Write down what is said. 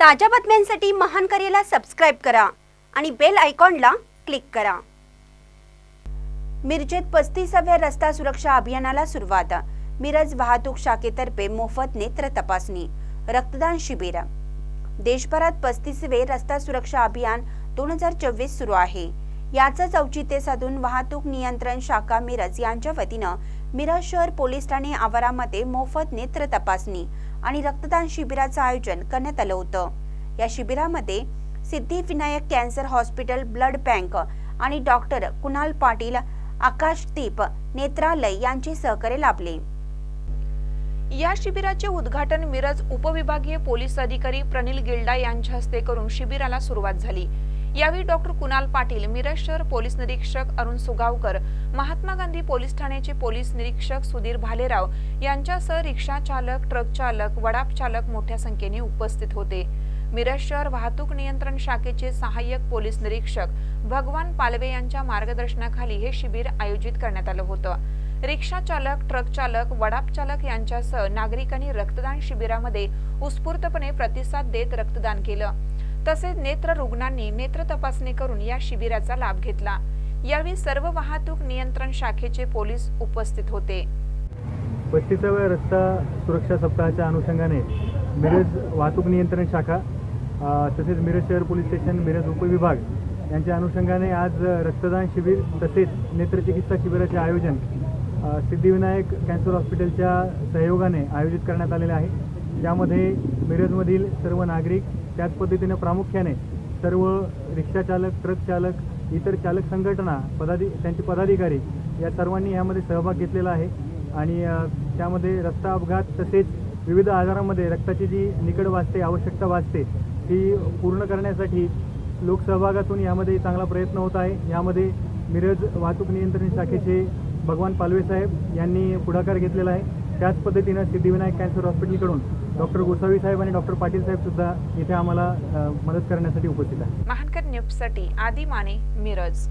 ताज्या बातम्यांसाठी महान करेला सबस्क्राईब करा आणि बेल आयकॉनला क्लिक करा. मिरजेत पस्तीसाव्या रस्ता सुरक्षा अभियानाला सुरुवात. मिरज वाहतूक शाखेतर्फे मोफत नेत्र तपासणी रक्तदान शिबिर. देशभरात पस्तीसवे रस्ता सुरक्षा अभियान दोन हजार चोवीस सुरू आहे. याचंच औचित्य साधून वाहतूक नियंत्रण शाखा मिरज यांच्या वतीनं मिरज शहर पोलीस ठाणे आवारामध्ये मोफत नेत्र तपासणी आणि रक्तदान शिबिराचं आयोजन करण्यात आलं होतं. या शिबिरामध्ये Siddhivinayak cancer hospital blood bank आणि डॉक्टर कुणाल पाटील आकाशदीप नेत्रालय यांचे सहकार्य लाभले. या शिबिराचे उद्घाटन मिरज उपविभागीय पोलीस अधिकारी प्रनिल गिल्डा यांच्या हस्ते करून शिबिराला सुरुवात झाली. यावेळी डॉक्टर कुणाल पाटील मिरज शहर पोलीस निरीक्षक अरुण सुगावकर महात्मा गांधी पोलीस ठाण्याचे पोलीस निरीक्षक सुधीर भालेराव यांच्यासह रिक्षा चालक ट्रक चालक वडाप चालक मोठ्या संख्येने उपस्थित होते. मिरज शहर वाहतूक नियंत्रण शाखेचे सहाय्यक पोलीस निरीक्षक भगवान पालवे यांच्या मार्गदर्शनाखाली हे शिबिर आयोजित करण्यात आलं होतं. रिक्षा चालक ट्रक चालक वडाप चालक यांच्यासह नागरिकांनी रक्तदान शिबिरामध्ये उत्स्फूर्तपणे प्रतिसाद देत रक्तदान केलं. तसेच नेत्र रुग्णांनी नेत्र तपासणी करून या शिबिराचा लाभ घेतला. यावेळी सर्व वाहतूक नियंत्रण शाखेचे पोलीस उपस्थित होते. पस्तीसाव्या रस्ता सुरक्षा सप्ताहाच्या अनुषंगाने मिरज वाहतूक नियंत्रण शाखा तसेच मिरज शहर पोलीस स्टेशन मिरज उपविभाग यांच्या अनुषंगाने आज रक्तदान शिबिर तसेच नेत्रचिकित्सा शिबिराचे आयोजन सिद्धिविनायक कॅन्सर हॉस्पिटलच्या सहयोगाने आयोजित करण्यात आलेले आहे. ज्यामध्ये मिरजमधील सर्व नागरिक त्याच पद्धतीनं प्रामुख्याने सर्व रिक्षाचालक ट्रक चालक इतर चालक संघटना पदाधि त्यांचे पदाधिकारी या सर्वांनी यामध्ये सहभाग घेतलेला आहे. आणि त्यामध्ये रस्ता अपघात तसेच विविध आजारामध्ये रक्ताची जी निकड वाचते आवश्यकता वाचते ती पूर्ण करण्यासाठी लोकसहभागातून यामध्ये चांगला प्रयत्न होत आहे. यामध्ये मिरज वाहतूक नियंत्रण शाखेचे भगवान पालवे साहेब यांनी पुढाकार घेतलेला आहे. त्याच पद्धतीनं सिद्धिविनायक कॅन्सर हॉस्पिटलकडून डॉक्टर गोसावी साहेब आणि डॉक्टर पाटील साहेब सुद्धा इथे आम्हाला मदत करण्यासाठी उपस्थित आहे महानकर न्यूजसाठी आदी माने मिरज.